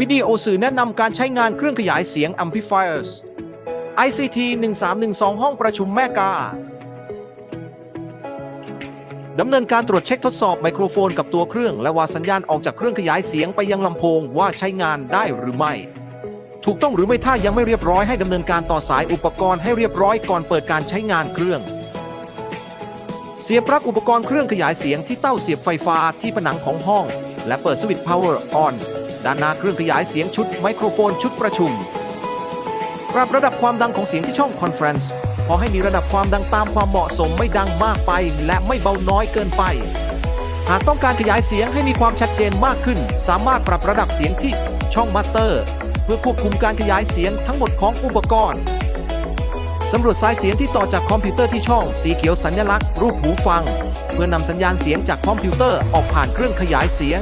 วิดีโอสื่อแนะนำการใช้งานเครื่องขยายเสียง amplifiers ICT 1312 ห้องประชุมแม่กาดำเนินการตรวจเช็คทดสอบไมโครโฟนกับตัวเครื่อง และวาสัญญาณออกจากเครื่องขยายเสียงไปยังลำโพงว่าใช้งานได้หรือไม่ ถูกต้องหรือไม่ถ้ายังไม่เรียบร้อยให้ดำเนินการต่อสายอุปกรณ์ให้เรียบร้อยก่อนเปิดการใช้งานเครื่อง เสียบปลั๊กอุปกรณ์เครื่องขยายเสียงที่เต้าเสียบไฟฟ้าที่ผนังของห้อง และเปิดสวิตช์ power on ด้านหน้าเครื่องขยายเสียงชุดไมโครโฟนชุดประชุม ปรับระดับความดังของเสียงที่ช่องคอนเฟรนซ์พอให้มีระดับความดังตามความเหมาะสมไม่ดังมากไป และไม่เบาน้อยเกินไป หากต้องการขยายเสียงให้มีความชัดเจนมากขึ้น สามารถปรับระดับเสียงที่ช่องมัตเตอร์ เพื่อควบคุมการขยายเสียงทั้งหมดของอุปกรณ์สำรวจสายเสียงที่ต่อจากคอมพิวเตอร์ที่ช่องสีเขียวสัญลักษณ์รูปหูฟัง เพื่อนำสัญญาณเสียงจากคอมพิวเตอร์ออกผ่านเครื่องขยายเสียง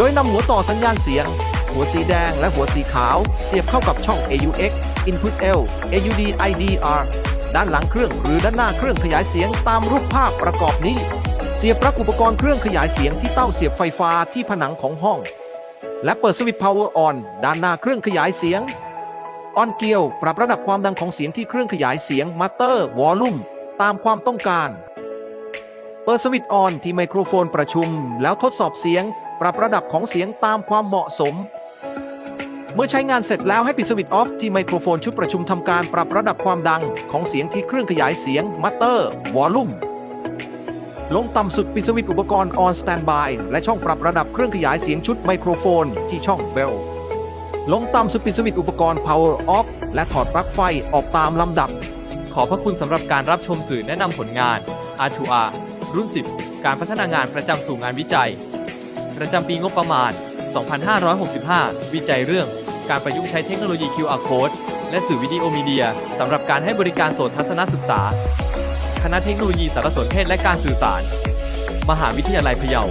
โดยนำหัวต่อสัญญาณเสียง หัวสีแดงและหัวสีขาว เสียบเข้ากับช่อง AUX Input L AUD IDR ด้านหลังเครื่องหรือด้านหน้าเครื่องขยายเสียงตามรูปภาพประกอบนี้ เสียบปลั๊กอุปกรณ์เครื่องขยายเสียงที่เต้าเสียบไฟฟ้าที่ผนังของห้อง และเปิดสวิตช์ power on ด้านหน้าเครื่องขยายเสียงออนเกียวปรับระดับความดังของเสียงที่เครื่องขยายเสียงมัตเตอร์วอลลุ่มตามความต้องการ เปิดสวิตช์ออนที่ไมโครโฟนประชุมแล้วทดสอบเสียง ปรับระดับของเสียงตามความเหมาะสม เมื่อใช้งานเสร็จแล้วให้ปิดสวิตช์ออฟที่ไมโครโฟนชุดประชุมทำการปรับระดับความดังของเสียงที่เครื่องขยายเสียงมัตเตอร์วอลลุ่มลงต่ำสุดปิดสวิตช์อุปกรณ์ on standby และช่องปรับระดับเครื่องขยายเสียงชุดไมโครโฟนที่ช่อง bell ลงต่ำสุดปิดสวิตช์อุปกรณ์ power off และถอดปลั๊กไฟออกตามลำดับ ขอพระคุณสำหรับการรับชมสื่อแนะนำผลงาน R2R รุ่น 10 การพัฒนางานประจำสู่งานวิจัย ประจำปีงบประมาณ 2565 วิจัยเรื่องการประยุกต์ใช้เทคโนโลยี QR Code และสื่อวิดีโอมีเดียสำหรับการให้บริการโสตทัศนศึกษา คณะเทคโนโลยีสารสนเทศและการสื่อสาร มหาวิทยาลัยพะเยา